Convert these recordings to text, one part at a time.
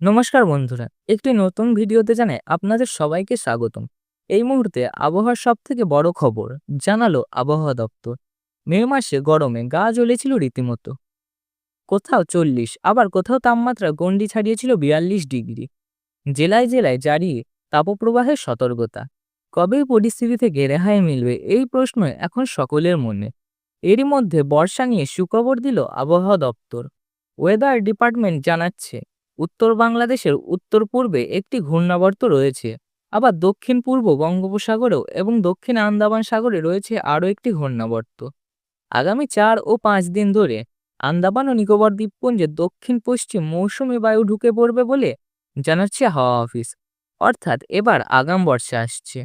নমস্কার বন্ধুরা, একটি নতুন ভিডিওতে জানাই আপনাদের সবাইকে স্বাগতম। এই মুহূর্তে আবহাওয়ার সব থেকে বড় খবর, জানালো আবহাওয়া দপ্তর। মে মাসে গরমে গা জ্বলেছিল রীতিমতো। কোথাও চল্লিশ, আবার কোথাও তাপমাত্রা গণ্ডি ছাড়িয়েছিল বিয়াল্লিশ ডিগ্রি। জেলায় জেলায় জারি তাপপ্রবাহের সতর্কতা। কবে পরিস্থিতি থেকে রেহাই মিলবে এই প্রশ্ন এখন সকলের মনে। এরই মধ্যে বর্ষা নিয়ে সুখবর দিল আবহাওয়া দপ্তর। ওয়েদার ডিপার্টমেন্ট জানাচ্ছে উত্তর বাংলাদেশের উত্তর পূর্বে একটি ঘূর্ণাবর্ত রয়েছে। আবার দক্ষিণ পূর্ব বঙ্গোপসাগরেও এবং দক্ষিণ আন্দামান সাগরে রয়েছে আরও একটি ঘূর্ণাবর্ত। আগামী চার ও পাঁচ দিন ধরে আন্দামান ও নিকোবর দ্বীপপুঞ্জে দক্ষিণ পশ্চিম মৌসুমি বায়ু ঢুকে পড়বে বলে জানাচ্ছে হাওয়া অফিস। অর্থাৎ এবার আগাম বর্ষা আসছে।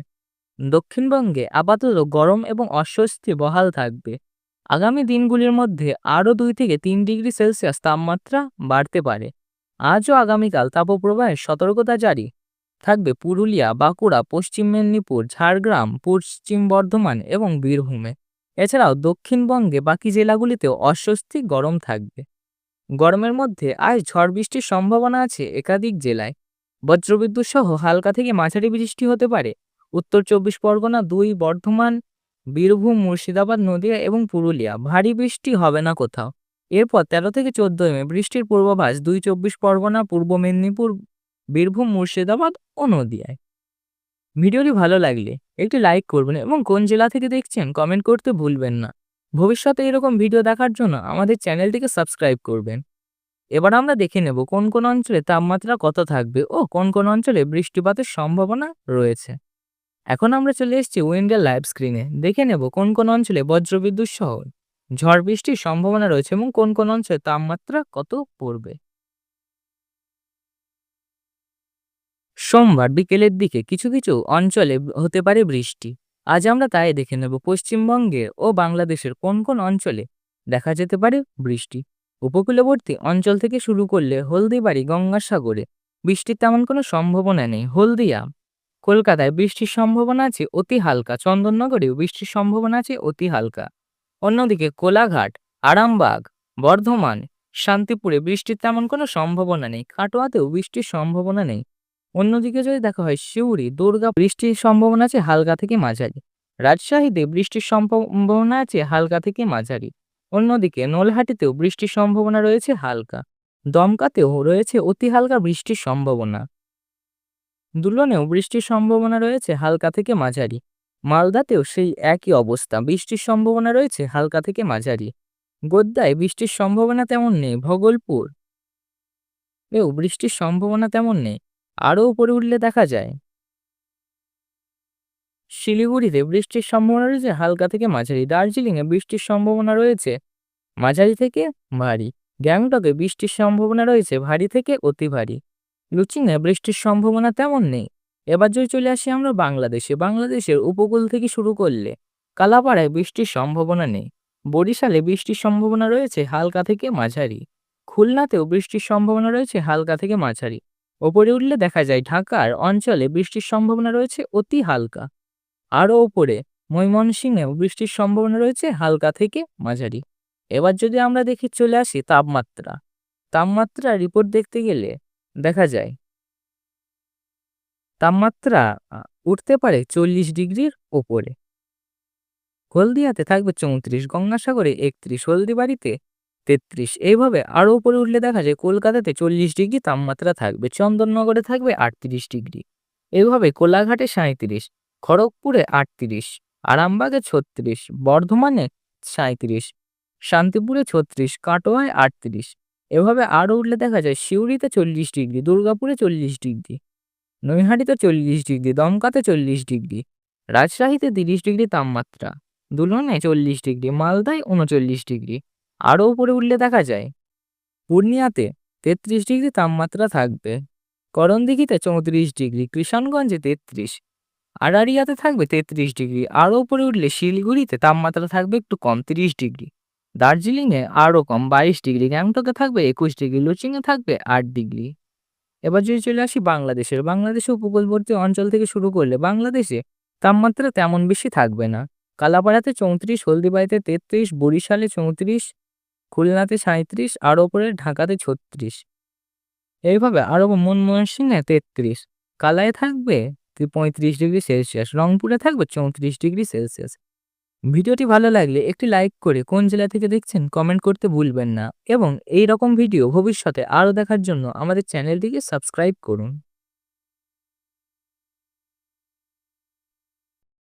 দক্ষিণবঙ্গে আপাতত গরম এবং অস্বস্তি বহাল থাকবে। আগামী দিনগুলির মধ্যে আরও দুই থেকে তিন ডিগ্রি সেলসিয়াস তাপমাত্রা বাড়তে পারে। আজ ও আগামীকাল তাপপ্রবাহের সতর্কতা জারি। থাকবে পুরুলিয়া, বাঁকুড়া, পশ্চিম মেদিনীপুর, ঝাড়গ্রাম, পশ্চিম বর্ধমান এবং বীরভূমে। এছাড়াও দক্ষিণবঙ্গে বাকি জেলাগুলিতেও অস্বস্তি গরম থাকবে। গরমের মধ্যে আজ ঝড় বৃষ্টির সম্ভাবনা আছে একাধিক জেলায়। বজ্রবিদ্যুৎ সহ হালকা থেকে মাঝারি বৃষ্টি হতে পারে। উত্তর চব্বিশ পরগনা, দুই বর্ধমান, বীরভূম, মুর্শিদাবাদ, নদিয়া এবং পুরুলিয়া। ভারী বৃষ্টি হবে না কোথাও। এরপর তেরো থেকে চোদ্দই মে, বৃষ্টির পূর্বাভাস, দুই চব্বিশ পরগনা, পূর্ব মেদিনীপুর, বীরভূম, মুর্শিদাবাদ ও নদিয়ায়। ভিডিওটি ভালো লাগলে একটি লাইক করবেন এবং কোন জেলা থেকে দেখছেন কমেন্ট করতে ভুলবেন না। ভবিষ্যতে এরকম ভিডিও দেখার জন্য আমাদের চ্যানেলটিকে সাবস্ক্রাইব করবেন। এবার আমরা দেখে নেব কোন কোন অঞ্চলে তাপমাত্রা কত থাকবে ও কোন কোন অঞ্চলে বৃষ্টিপাতের সম্ভাবনা রয়েছে। এখন আমরা চলে এসেছি উইন্ডের লাইভ স্ক্রিনে। দেখে নেব কোন কোন অঞ্চলে বজ্রবিদ্যুৎ সহ ঝড় বৃষ্টির সম্ভাবনা রয়েছে এবং কোন কোন অঞ্চলে তাপমাত্রা কত পড়বে? সোমবার বিকেলের দিকে কিছু কিছু অঞ্চলে হতে পারে বৃষ্টি। আজ আমরা তাই দেখে নেব পশ্চিমবঙ্গে ও বাংলাদেশের কোন কোন অঞ্চলে দেখা যেতে পারে বৃষ্টি। উপকূলবর্তী অঞ্চল থেকে শুরু করলে হলদিবাড়ি, গঙ্গাসাগরে বৃষ্টির তেমন কোনো সম্ভাবনা নেই। হলদিয়া, কলকাতায় বৃষ্টির সম্ভাবনা আছে অতি হালকা। চন্দননগরেও বৃষ্টির সম্ভাবনা আছে অতি হালকা। অন্যদিকে কোলাঘাট, আরামবাগ, বর্ধমান, শান্তিপুরে বৃষ্টির তেমন কোনো সম্ভাবনা নেই, কাটোয়াতেও বৃষ্টির সম্ভাবনা নেই। অন্যদিকে যদি দেখা হয় শিউরি, দুর্গা, বৃষ্টির সম্ভাবনা আছে হালকা থেকে মাঝারি। রাজশাহীতে বৃষ্টির সম্ভাবনা আছে হালকা থেকে মাঝারি। অন্যদিকে নলহাটিতেও বৃষ্টির সম্ভাবনা রয়েছে হালকা। দমকাতেও রয়েছে অতি হালকা বৃষ্টির সম্ভাবনা। দুলনেও বৃষ্টির সম্ভাবনা রয়েছে হালকা থেকে মাঝারি। মালদাতেও সেই একই অবস্থা। বৃষ্টির সম্ভাবনা রয়েছে হালকা থেকে মাঝারি। গোদ্দায় বৃষ্টির সম্ভাবনা তেমন নেই, ভগলপুর এও বৃষ্টির সম্ভাবনা তেমন নেই আরও উপরে উঠলে দেখা যায়। শিলিগুড়িতে বৃষ্টির সম্ভাবনা রয়েছে হালকা থেকে মাঝারি। দার্জিলিংয়ে বৃষ্টির সম্ভাবনা রয়েছে মাঝারি থেকে ভারী। গ্যাংটকে বৃষ্টির সম্ভাবনা রয়েছে ভারী থেকে অতি ভারী। লুচিংয়ে বৃষ্টির সম্ভাবনা তেমন নেই। এবার যদি চলে আসি আমরা বাংলাদেশে, বাংলাদেশের উপকূল থেকে শুরু করলে কালাপাড়ায় বৃষ্টির সম্ভাবনা নেই। বরিশালে বৃষ্টির সম্ভাবনা রয়েছে হালকা থেকে মাঝারি। খুলনাতেও বৃষ্টির সম্ভাবনা রয়েছে হালকা থেকে মাঝারি। ওপরে উঠলে দেখা যায় ঢাকার অঞ্চলে বৃষ্টির সম্ভাবনা রয়েছে অতি হালকা। আরও ওপরে ময়মনসিংহেও বৃষ্টির সম্ভাবনা রয়েছে হালকা থেকে মাঝারি। এবার যদি আমরা দেখি চলে আসি তাপমাত্রা। তাপমাত্রা রিপোর্ট দেখতে গেলে দেখা যায় তাপমাত্রা উঠতে পারে চল্লিশ ডিগ্রির ওপরে। হলদিয়াতে থাকবে চৌত্রিশ, গঙ্গাসাগরে একত্রিশ, হলদিবাড়িতে তেত্রিশ। এইভাবে আরও উপরে উঠলে দেখা যায় কলকাতাতে চল্লিশ ডিগ্রি তাপমাত্রা থাকবে, চন্দননগরে থাকবে আটত্রিশ ডিগ্রি। এইভাবে কোলাঘাটে সাঁত্রিশ খড়গপুরে আটত্রিশ, আরামবাগে ছত্রিশ, বর্ধমানে সাঁত্রিশ শান্তিপুরে ছত্রিশ, কাটোয়ায় আটত্রিশ। এভাবে আরও উঠলে দেখা যায় সিউড়িতে চল্লিশ ডিগ্রি, দুর্গাপুরে চল্লিশ ডিগ্রি। নৈহাটিতে চল্লিশ ডিগ্রি দমকাতে চল্লিশ ডিগ্রি, রাজশাহীতে তিরিশ ডিগ্রি তাপমাত্রা দুলনে চল্লিশ ডিগ্রি, মালদায় উনচল্লিশ ডিগ্রি, আরও উপরে উঠলে দেখা যায়। পূর্ণিয়াতে তেত্রিশ ডিগ্রি তাপমাত্রা থাকবে, করণদিঘিতে চৌত্রিশ ডিগ্রি কৃষণগঞ্জে তেত্রিশ আড়ারিয়াতে থাকবে তেত্রিশ ডিগ্রি, আরও উপরে উঠলে শিলিগুড়িতে তাপমাত্রা থাকবে একটু কম তিরিশ ডিগ্রি, দার্জিলিংয়ে আরও কম বাইশ ডিগ্রি, গ্যাংটকে থাকবে একুশ ডিগ্রি, লুচিংয়ে থাকবে আট ডিগ্রি। এবার যদি চলে আসি বাংলাদেশের, বাংলাদেশে উপকূলবর্তী অঞ্চল থেকে শুরু করলে বাংলাদেশে তাপমাত্রা তেমন বেশি থাকবে না। কালাপাড়াতে চৌত্রিশ, হলদিবাড়িতে তেত্রিশ, বরিশালে চৌত্রিশ, খুলনাতে সাঁত্রিশ আর ওপরে ঢাকাতে ছত্রিশ। এইভাবে আরও ময়মনসিংহে তেত্রিশ কালায় থাকবে পঁয়ত্রিশ ডিগ্রি সেলসিয়াস, রংপুরে থাকবে চৌত্রিশ ডিগ্রি সেলসিয়াস। ভিডিওটি ভালো লাগলে একটি লাইক করে কোন জেলা থেকে দেখছেন কমেন্ট করতে ভুলবেন না। এবং এই রকম ভিডিও ভবিষ্যতে আরও দেখার জন্য আমাদের চ্যানেলটিকে সাবস্ক্রাইব করুন।